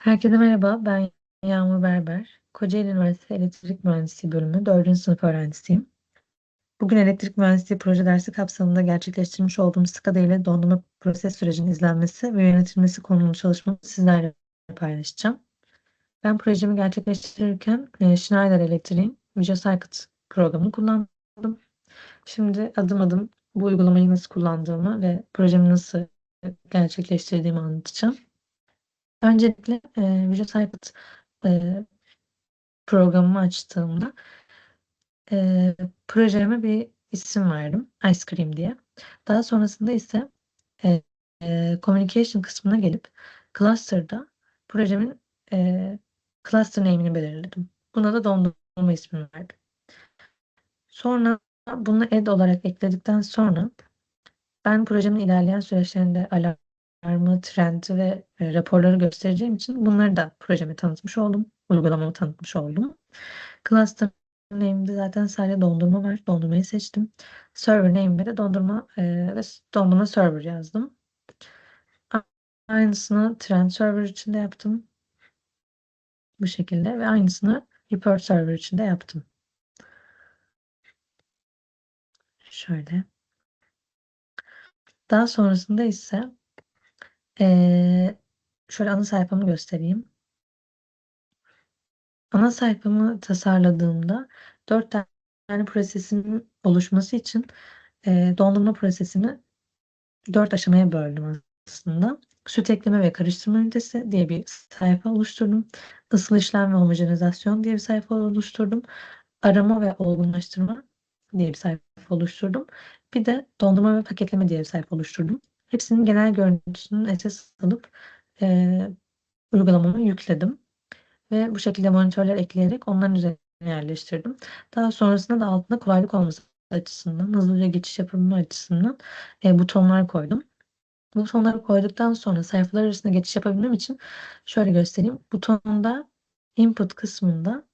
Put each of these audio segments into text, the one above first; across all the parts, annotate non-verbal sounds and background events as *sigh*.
Herkese merhaba, ben Yağmur Berber. Kocaeli Üniversitesi Elektrik Mühendisliği Bölümü 4. sınıf öğrencisiyim. Bugün elektrik mühendisliği proje dersi kapsamında gerçekleştirmiş olduğum SCADA ile dondurma proses sürecinin izlenmesi ve yönetilmesi konulu çalışmamı sizlerle paylaşacağım. Ben projemi gerçekleştirirken e, Schneider Electric'in Visual Circuit programını kullandım. Şimdi adım adım bu uygulamayı nasıl kullandığımı ve projemi nasıl gerçekleştirdiğimi anlatacağım. Öncelikle e, Visual Circuit e, programımı açtığımda e, projeme bir isim verdim. Ice Cream diye. Daha sonrasında ise e, e, Communication kısmına gelip Cluster'da projemin e, cluster name'ini belirledim. Buna da dondurma ismini verdim. Sonra bunu add olarak ekledikten sonra ben projemin ilerleyen süreçlerinde alarmı, trendi ve e, raporları göstereceğim için bunları da projeme tanıtmış oldum. Uygulamamı tanıtmış oldum. Cluster name'de zaten sadece dondurma var. Dondurmayı seçtim. Server name'de de dondurma e, ve dondurma server yazdım. Aynısını trend server için de yaptım. Bu şekilde ve aynısını report server için de yaptım. Şöyle. Daha sonrasında ise ee, şöyle ana sayfamı göstereyim. Ana sayfamı tasarladığımda dört tane prosesin oluşması için e, dondurma prosesini dört aşamaya böldüm aslında. Süt ekleme ve karıştırma ünitesi diye bir sayfa oluşturdum. Isıl işlem ve homojenizasyon diye bir sayfa oluşturdum. Arama ve olgunlaştırma diye bir sayfa oluşturdum. Bir de dondurma ve paketleme diye bir sayfa oluşturdum. Hepsinin genel görüntüsünün esas alıp e, uygulamamı yükledim. Ve bu şekilde monitörler ekleyerek onların üzerine yerleştirdim. Daha sonrasında da altında kolaylık olması açısından, hızlıca geçiş yapabilme açısından e, butonlar koydum. Butonları koyduktan sonra sayfalar arasında geçiş yapabilmem için şöyle göstereyim. Butonda input kısmında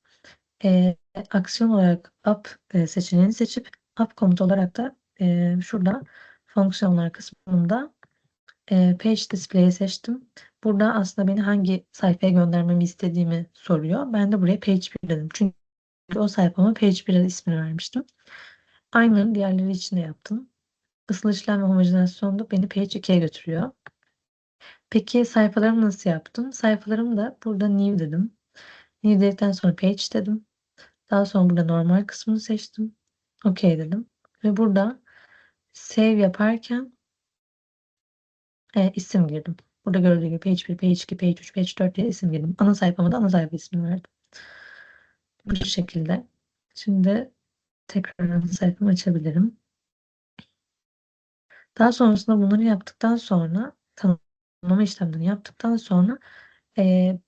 e, aksiyon olarak up e, seçeneğini seçip up komut olarak da e, şurada fonksiyonlar kısmında e, page display'i seçtim. Burada aslında beni hangi sayfaya göndermemi istediğimi soruyor. Ben de buraya page 1 dedim. Çünkü o sayfama page 1 ismini vermiştim. Aynı diğerleri için de yaptım. Isıl işlem ve homojenizasyonda beni page 2'ye götürüyor. Peki sayfalarımı nasıl yaptım? Sayfalarımı da burada new dedim. New dedikten sonra page dedim. Daha sonra burada normal kısmını seçtim. OK dedim. Ve burada save yaparken e, isim girdim. Burada gördüğü gibi page 1, page 2, page 3, page 4 diye isim girdim. Ana sayfama da ana sayfa ismini verdim. Bu şekilde. Şimdi tekrar ana sayfamı açabilirim. Daha sonrasında bunları yaptıktan sonra tanımlama işlemlerini yaptıktan sonra e,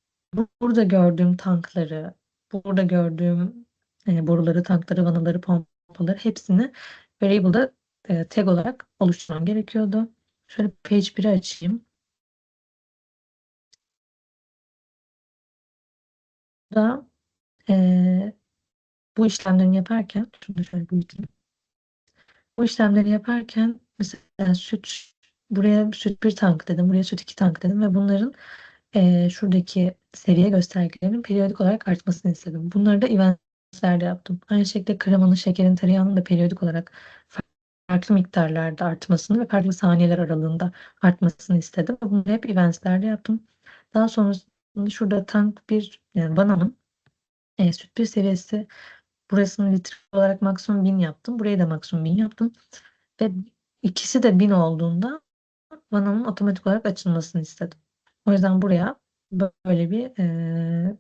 burada gördüğüm tankları, burada gördüğüm e, boruları, tankları, vanaları, pompaları hepsini variable'da e, tag olarak oluşturmam gerekiyordu. Şöyle page 1'i açayım. Da e, bu işlemleri yaparken şunu şöyle büyüteyim. Bu işlemleri yaparken mesela süt buraya süt bir tank dedim, buraya süt iki tank dedim ve bunların e, şuradaki seviye göstergelerinin periyodik olarak artmasını istedim. Bunları da eventlerde yaptım. Aynı şekilde kremanın, şekerin, tereyağının da periyodik olarak farklı miktarlarda artmasını ve farklı saniyeler aralığında artmasını istedim. Bunu hep eventslerde yaptım. Daha sonrasında şurada tank bir yani bananın e, süt bir seviyesi burasını litre olarak maksimum 1000 yaptım. Burayı da maksimum 1000 yaptım. Ve ikisi de 1000 olduğunda vananın otomatik olarak açılmasını istedim. O yüzden buraya böyle bir e,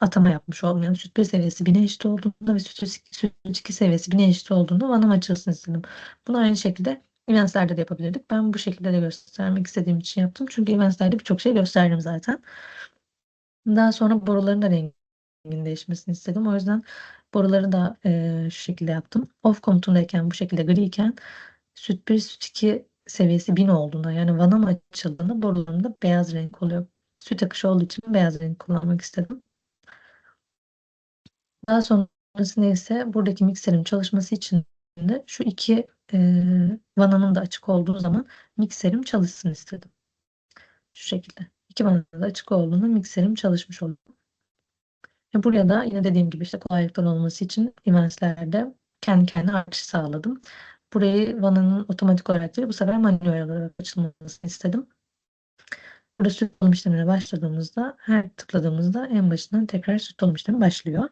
atama yapmış oldum. Yani süt 1 seviyesi 1000'e eşit olduğunda ve süt, süt 2 seviyesi 1000'e eşit olduğunda vanam açılsın istedim. Bunu aynı şekilde Eventslerde de yapabilirdik. Ben bu şekilde de göstermek istediğim için yaptım. Çünkü Eventslerde birçok şey gösterdim zaten. Daha sonra boruların da renginin değişmesini istedim. O yüzden boruları da e, şu şekilde yaptım. Off komutundayken bu şekilde gri iken süt 1, süt 2 seviyesi 1000 olduğunda yani vanam açıldığında borularım da beyaz renk oluyor. Süt akışı olduğu için beyaz renk kullanmak istedim. Daha sonrasında ise buradaki mikserin çalışması için de şu iki e, vanamın da açık olduğu zaman mikserim çalışsın istedim. Şu şekilde. iki vanada açık olduğunda mikserim çalışmış oluyor. Ve buraya da yine dediğim gibi işte kolaylıklar olması için eventslerde kendi kendine artış sağladım. Burayı vananın otomatik olarak değil bu sefer manuel olarak açılmasını istedim. Burada süt dolum işlemine başladığımızda her tıkladığımızda en başından tekrar süt dolum işlemi başlıyor.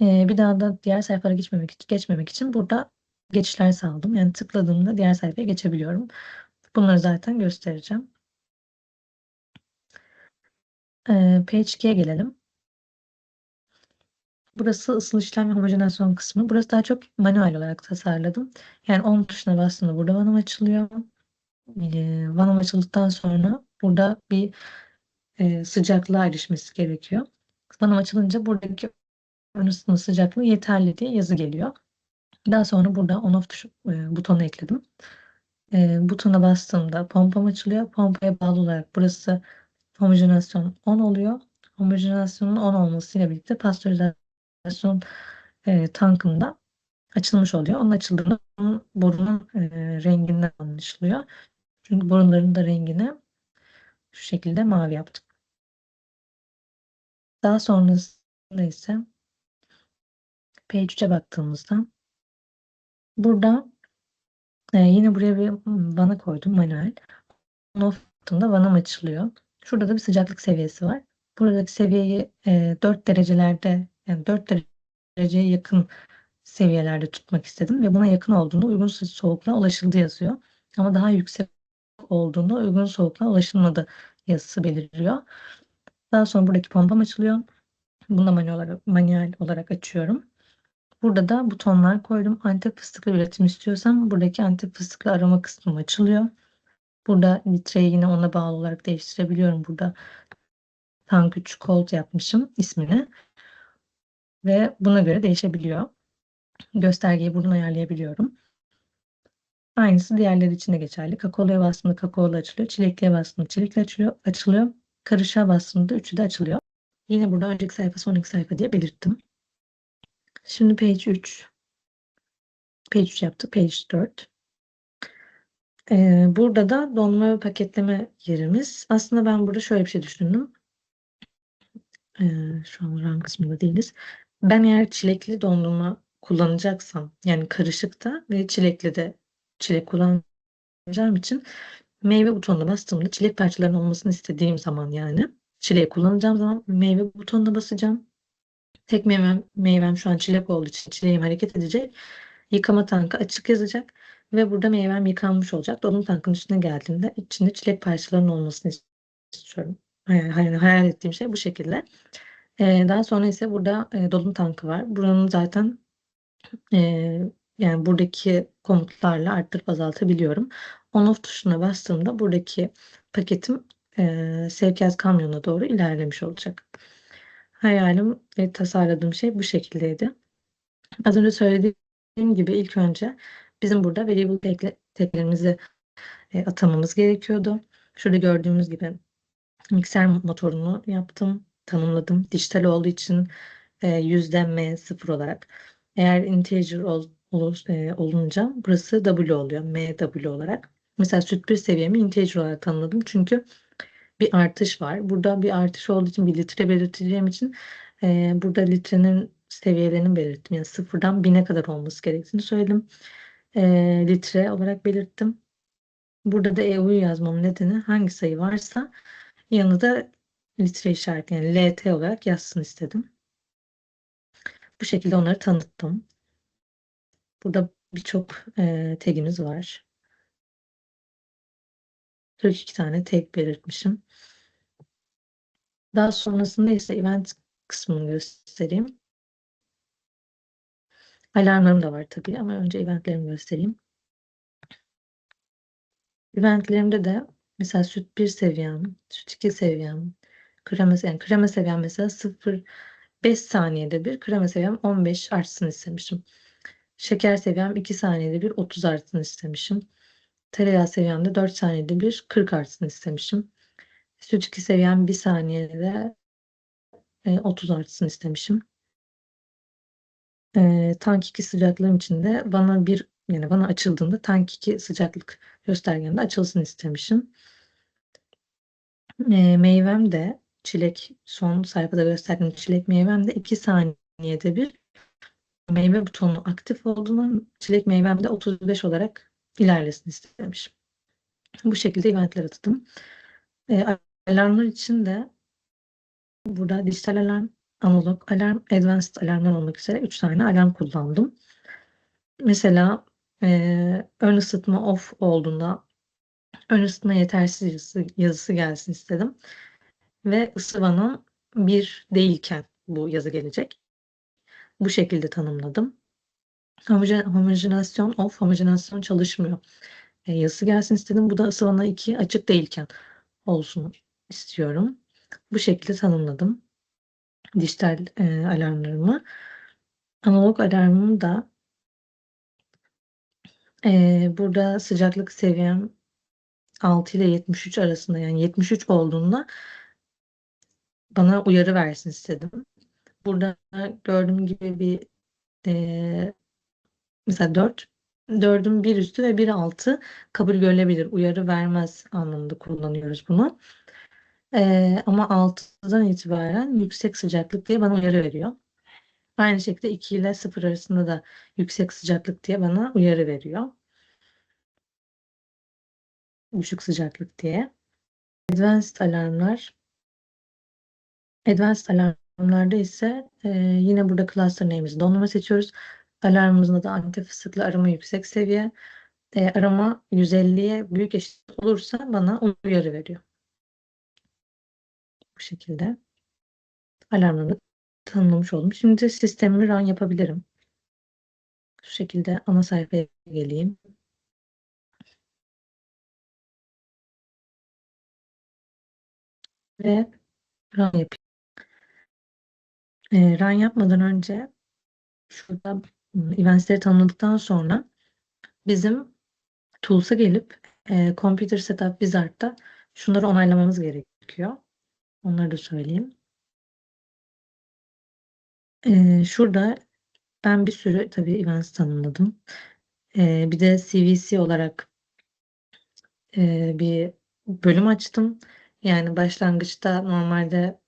Ee, bir daha da diğer sayfalara geçmemek, geçmemek için burada geçişler sağladım. Yani tıkladığımda diğer sayfaya geçebiliyorum. Bunları zaten göstereceğim. Ee, page 2'ye gelelim. Burası ısıl işlem ve homojenasyon kısmı. Burası daha çok manuel olarak tasarladım. Yani 10 tuşuna bastığında burada vanam açılıyor. Vanam açıldıktan sonra burada bir e, sıcaklığa erişmesi gerekiyor. Vanam açılınca buradaki ön ısıtma sıcaklığı yeterli diye yazı geliyor. Daha sonra burada on off tuş, e, butonu ekledim. E, butona bastığımda pompam açılıyor. Pompaya bağlı olarak burası homojenasyon 10 oluyor. Homojenasyonun 10 olmasıyla birlikte pastörizasyon e, tankında açılmış oluyor. Onun açıldığında borunun e, renginden anlaşılıyor. Çünkü boruların da rengini şu şekilde mavi yaptım. Daha sonrasında ise page 3'e baktığımızda burada e, yine buraya bir vana koydum manuel. Noft'umda vanam açılıyor. Şurada da bir sıcaklık seviyesi var. Buradaki seviyeyi e, 4 derecelerde yani 4 dereceye yakın seviyelerde tutmak istedim ve buna yakın olduğunda uygun soğukluğa ulaşıldı yazıyor. Ama daha yüksek olduğunda uygun soğukluğa ulaşılmadı yazısı belirliyor. Daha sonra buradaki pompam açılıyor. Bunu da manuel olarak, manuel olarak açıyorum. Burada da butonlar koydum. Antep fıstıklı üretim istiyorsam buradaki antep fıstıklı arama kısmı açılıyor. Burada litreyi yine ona bağlı olarak değiştirebiliyorum. Burada tank 3 cold yapmışım ismini. Ve buna göre değişebiliyor. Göstergeyi buradan ayarlayabiliyorum. Aynısı diğerleri için de geçerli. Kakaoluya bastığımda kakaolu açılıyor. Çilekliye bastığımda çilekli açılıyor. açılıyor. Karışığa bastığımda üçü de açılıyor. Yine burada önceki sayfa sonraki sayfa diye belirttim. Şimdi page 3. Page 3 yaptık. Page 4. Ee, burada da donma ve paketleme yerimiz. Aslında ben burada şöyle bir şey düşündüm. Ee, şu an run kısmında değiliz. Ben eğer çilekli dondurma kullanacaksam yani karışıkta ve çilekli de çilek kullanacağım için meyve butonuna bastığımda çilek parçalarının olmasını istediğim zaman yani çileği kullanacağım zaman meyve butonuna basacağım. Tek meyvem, meyvem şu an çilek olduğu için çileğim hareket edecek. Yıkama tankı açık yazacak ve burada meyvem yıkanmış olacak. Dolum tankın üstüne geldiğinde içinde çilek parçalarının olmasını istiyorum. Yani hayal ettiğim şey bu şekilde. Ee, daha sonra ise burada e, dolum tankı var. Buranın zaten e, yani buradaki komutlarla arttırıp azaltabiliyorum. On off tuşuna bastığımda buradaki paketim e, sevkiyat kamyonuna doğru ilerlemiş olacak. Hayalim ve tasarladığım şey bu şekildeydi. Az önce söylediğim gibi ilk önce bizim burada variable taglerimizi e, atamamız gerekiyordu. Şurada gördüğümüz gibi mikser motorunu yaptım, tanımladım. Dijital olduğu için e, yüzde M sıfır olarak. Eğer integer ol, olur, e, olunca burası W oluyor. M W olarak. Mesela süt bir seviyemi integer olarak tanımladım. Çünkü bir artış var. Burada bir artış olduğu için bir litre belirteceğim için e, burada litrenin seviyelerini belirttim. Yani sıfırdan bine kadar olması gerektiğini söyledim. E, litre olarak belirttim. Burada da EU'yu yazmam nedeni hangi sayı varsa yanında litre işareti yani LT olarak yazsın istedim. Bu şekilde onları tanıttım. Burada birçok e, tagimiz var. 42 tane tag belirtmişim. Daha sonrasında ise event kısmını göstereyim. Alarmlarım da var tabii ama önce eventlerimi göstereyim. Eventlerimde de mesela süt 1 seviyem, süt 2 seviyem, krema, yani krema seviyem mesela 0 5 saniyede bir, krema seviyem 15 artsın istemişim. Şeker seviyem 2 saniyede bir 30 artsın istemişim. Tereyağı seviyemde 4 saniyede bir 40 artsın istemişim. Süt 2 seviyem 1 saniyede e, 30 artsın istemişim. E, tank 2 sıcaklığım için de bana bir yani bana açıldığında tank 2 sıcaklık göstergemde açılsın istemişim. Eee, meyvem de çilek son sayfada gösterdiğim çilek meyvem de 2 saniyede bir meyve butonu aktif olduğundan çilek meyvem de 35 olarak ilerlesin istemişim. Bu şekilde eventler atadım. Eee, alarmlar için de burada dijital alarm, analog alarm, advanced alarmlar olmak üzere 3 tane alarm kullandım. Mesela eee, ön ısıtma off olduğunda ön ısıtma yetersiz yazısı, yazısı gelsin istedim. Ve ısı bana 1 değilken bu yazı gelecek. Bu şekilde tanımladım. Homojen, homojenasyon off, homojenasyon çalışmıyor. E, yazısı gelsin istedim. Bu da ısı bana 2 açık değilken olsun istiyorum. Bu şekilde tanımladım. Dijital e, alarmlarımı. Analog alarmım da e, burada sıcaklık seviyem 6 ile 73 arasında yani 73 olduğunda bana uyarı versin istedim. Burada gördüğüm gibi bir e, mesela 4 4'ün bir üstü ve bir altı kabul görülebilir. Uyarı vermez anlamında kullanıyoruz bunu. E, ama 6'dan itibaren yüksek sıcaklık diye bana uyarı veriyor. Aynı şekilde 2 ile 0 arasında da yüksek sıcaklık diye bana uyarı veriyor. Düşük sıcaklık diye. Advanced alarmlar. Advanced alarmlarda ise e, yine burada cluster name'imizi dondurma seçiyoruz. Alarmımızın adı antifıstıklı arama yüksek seviye. E, arama 150'ye büyük eşit olursa bana uyarı veriyor. Bu şekilde alarmını tanımlamış oldum. Şimdi sistemimi run yapabilirim. Şu şekilde ana sayfaya geleyim. Ve run yapayım. E, run yapmadan önce şurada eventsleri tanımladıktan sonra bizim Tools'a gelip e, Computer Setup Wizard'da şunları onaylamamız gerekiyor. Onları da söyleyeyim. E, şurada ben bir sürü tabii events tanımladım. E, bir de CVC olarak e, bir bölüm açtım. Yani başlangıçta normalde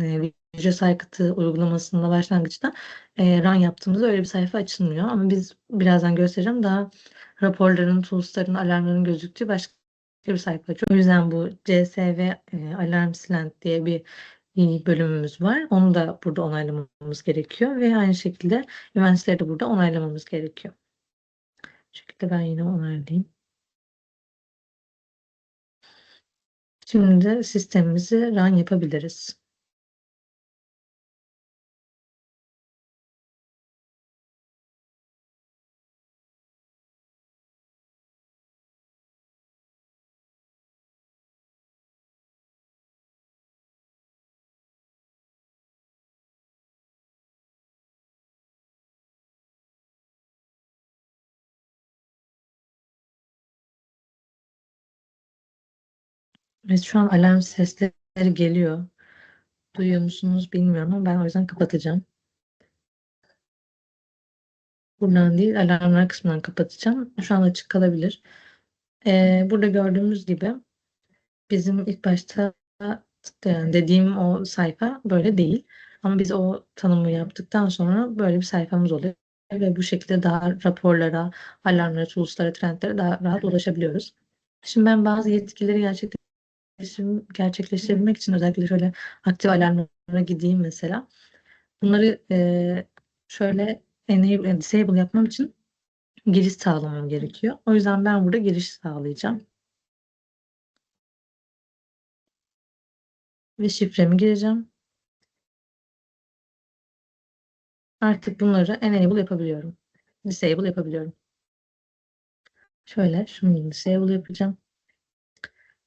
e, Visual Circuit'ı uygulamasında başlangıçta e, run yaptığımızda öyle bir sayfa açılmıyor. Ama biz birazdan göstereceğim daha raporların, tools'ların, alarmların gözüktüğü başka bir sayfa. O yüzden bu CSV e, Alarm Silent diye bir bölümümüz var. Onu da burada onaylamamız gerekiyor ve aynı şekilde eventleri de burada onaylamamız gerekiyor. Bu şekilde ben yine onaylayayım. Şimdi sistemimizi run yapabiliriz. Evet şu an alarm sesleri geliyor. Duyuyor musunuz bilmiyorum ama ben o yüzden kapatacağım. Buradan değil alarmlar kısmından kapatacağım. Şu an açık kalabilir. Ee, burada gördüğümüz gibi bizim ilk başta dediğim o sayfa böyle değil. Ama biz o tanımı yaptıktan sonra böyle bir sayfamız oluyor. Ve bu şekilde daha raporlara, alarmlara, tools'lara, trendlere daha rahat ulaşabiliyoruz. Şimdi ben bazı yetkileri gerçekleştirmek, gerçekleştirebilmek için özellikle şöyle aktif alarmlara gideyim mesela. Bunları e, şöyle enable, disable yapmam için giriş sağlamam gerekiyor. O yüzden ben burada giriş sağlayacağım. Ve şifremi gireceğim. Artık bunları enable yapabiliyorum. Disable yapabiliyorum. Şöyle şunu disable yapacağım.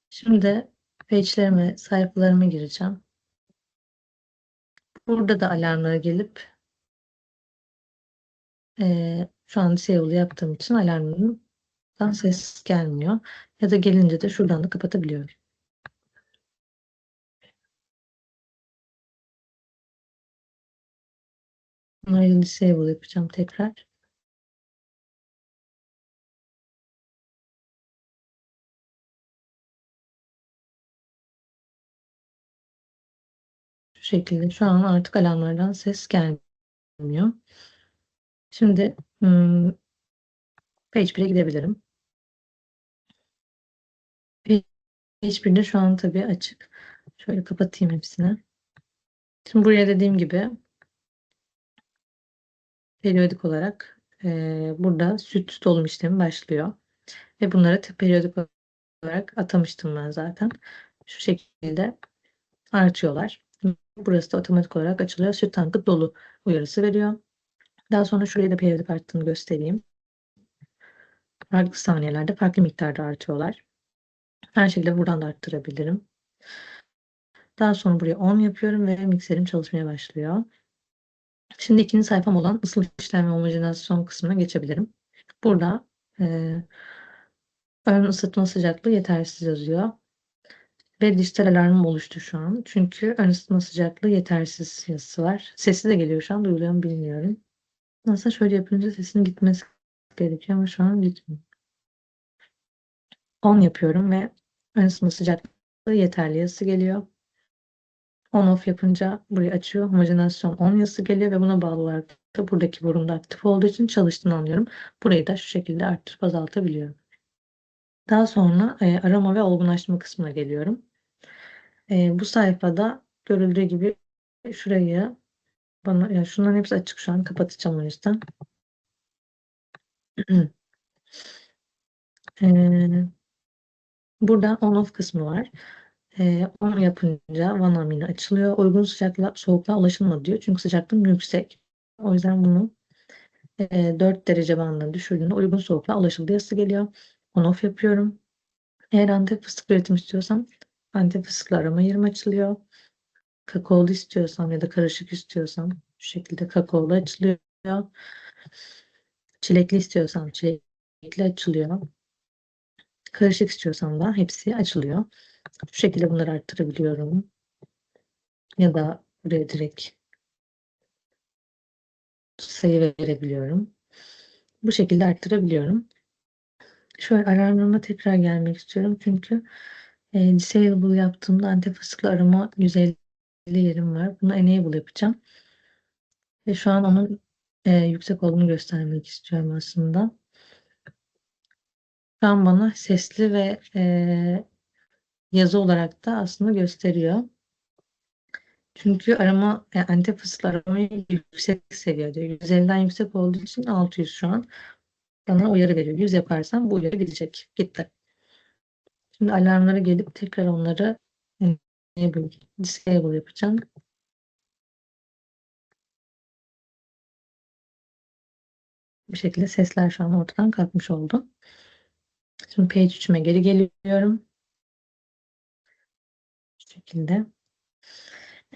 Şimdi page'lerime, sayfalarıma gireceğim. Burada da alarmlara gelip e, şu an disable yaptığım için alarmımdan ses gelmiyor. Ya da gelince de şuradan da kapatabiliyorum. Bunları disable yapacağım tekrar. Şekilde. Şu an artık alarmlardan ses gelmiyor. Şimdi hmm, page 1'e gidebilirim. Page 1'de şu an tabii açık. Şöyle kapatayım hepsini. Şimdi buraya dediğim gibi periyodik olarak e, burada süt dolum işlemi başlıyor. Ve bunları periyodik olarak atamıştım ben zaten. Şu şekilde artıyorlar. Burası da otomatik olarak açılıyor. Süt tankı dolu uyarısı veriyor. Daha sonra şuraya da periyodik arttığını göstereyim. Farklı saniyelerde farklı miktarda artıyorlar. Her şekilde buradan da arttırabilirim. Daha sonra buraya 10 yapıyorum ve mikserim çalışmaya başlıyor. Şimdi ikinci sayfam olan ısıl işlem ve homojenizasyon kısmına geçebilirim. Burada e, ön ısıtma sıcaklığı yetersiz yazıyor. Ve dijital alarmım oluştu şu an. Çünkü ön ısıtma sıcaklığı yetersiz yazısı var. Sesi de geliyor şu an. Duyuluyor mu bilmiyorum. Nasıl şöyle yapınca sesinin gitmesi gerekiyor ama şu an gitmiyor. 10 yapıyorum ve ön ısıtma sıcaklığı yeterli yazısı geliyor. On off yapınca burayı açıyor. Homojenasyon 10 yazısı geliyor ve buna bağlı olarak da buradaki burunda aktif olduğu için çalıştığını anlıyorum. Burayı da şu şekilde arttırıp azaltabiliyorum. Daha sonra e, arama ve olgunlaştırma kısmına geliyorum. E, bu sayfada görüldüğü gibi şurayı bana ya şunların hepsi açık şu an kapatacağım o yüzden. *clears throat* e, burada on off kısmı var. E, onu yapınca vanamini açılıyor. Uygun sıcaklığa, soğukluğa ulaşılmadı diyor. Çünkü sıcaklığım yüksek. O yüzden bunu e, 4 derece bandına düşürdüğünde uygun soğukluğa ulaşıldı yazısı geliyor. On off yapıyorum. Eğer antep fıstık üretim istiyorsam antep fıstıklı arama yerim açılıyor. Kakaolu istiyorsam ya da karışık istiyorsam şu şekilde kakaolu açılıyor. Çilekli istiyorsam çilekli açılıyor. Karışık istiyorsam da hepsi açılıyor. Şu şekilde bunları arttırabiliyorum. Ya da buraya direkt sayı verebiliyorum. Bu şekilde arttırabiliyorum. Şöyle alarmlarıma tekrar gelmek istiyorum. Çünkü e, disable yaptığımda antifasıklı arama 150 yerim var. Bunu enable yapacağım. Ve şu an onun e, yüksek olduğunu göstermek istiyorum aslında. Şu an bana sesli ve e, yazı olarak da aslında gösteriyor. Çünkü arama yani antefasıl aramayı yüksek seviyede. 150'den yüksek olduğu için 600 şu an. Bana uyarı veriyor. 100 yaparsam bu uyarı gidecek. Gitti. Şimdi alarmlara gelip tekrar onları disable yapacağım. Bu şekilde sesler şu an ortadan kalkmış oldu. Şimdi page 3'üme geri geliyorum. Bu şekilde.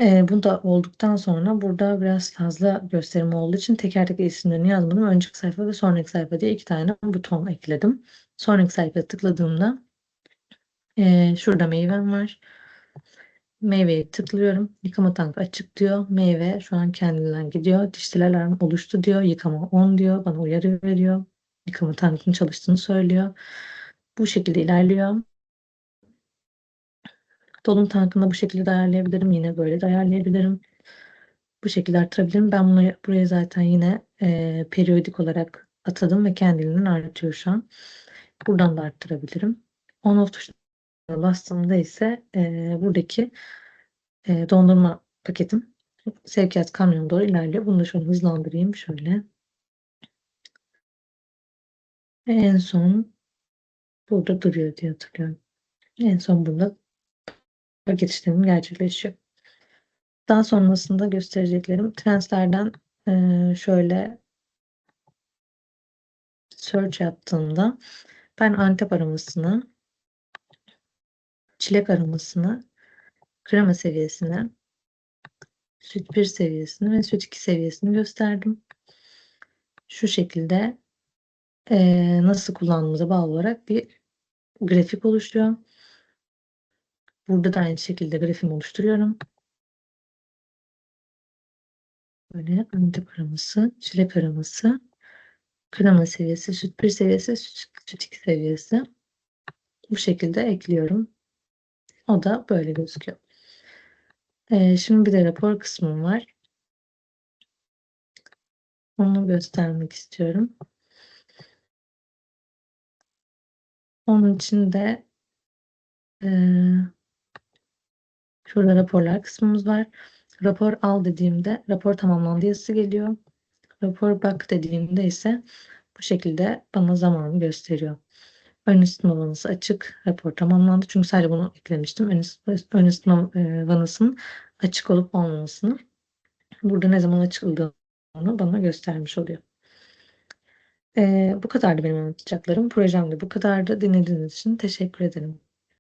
Ee, bu da olduktan sonra burada biraz fazla gösterim olduğu için teker teker isimlerini yazmadım. Önceki sayfa ve sonraki sayfa diye iki tane buton ekledim. Sonraki sayfaya tıkladığımda e, şurada meyvem var. Meyveyi tıklıyorum. Yıkama tankı açık diyor. Meyve şu an kendinden gidiyor. Dijital alarm oluştu diyor. Yıkama 10 diyor. Bana uyarı veriyor. Yıkama tankının çalıştığını söylüyor. Bu şekilde ilerliyor. Dolum tankını bu şekilde de ayarlayabilirim. Yine böyle de ayarlayabilirim. Bu şekilde artırabilirim. Ben bunu buraya zaten yine e, periyodik olarak atadım ve kendiliğinden artıyor şu an. Buradan da arttırabilirim. On off tuşuna bastığımda ise e, buradaki e, dondurma paketim sevkiyat kamyonu doğru ilerliyor. Bunu da şöyle hızlandırayım. Şöyle. En son burada duruyor diye hatırlıyorum. En son burada paket işlemim gerçekleşiyor. Daha sonrasında göstereceklerim translerden e, şöyle search yaptığımda ben Antep aramasını, çilek aramasını, krema seviyesini, süt 1 seviyesini ve süt 2 seviyesini gösterdim. Şu şekilde e, nasıl kullandığımıza bağlı olarak bir grafik oluşuyor. Burada da aynı şekilde grafimi oluşturuyorum. Böyle antep aroması, çilek aroması, krema seviyesi, süt 1 seviyesi, süt 2 seviyesi. Bu şekilde ekliyorum. O da böyle gözüküyor. Eee, şimdi bir de rapor kısmım var. Onu göstermek istiyorum. Onun için de eee, şurada raporlar kısmımız var. Rapor al dediğimde rapor tamamlandı yazısı geliyor. Rapor bak dediğimde ise bu şekilde bana zamanı gösteriyor. Ön vanası açık. Rapor tamamlandı. Çünkü sadece bunu eklemiştim. Ön ön ısıtma e, açık olup olmamasını. Burada ne zaman açıldığını bana göstermiş oluyor. E, bu kadardı benim anlatacaklarım. Projem de bu kadardı. Dinlediğiniz için teşekkür ederim.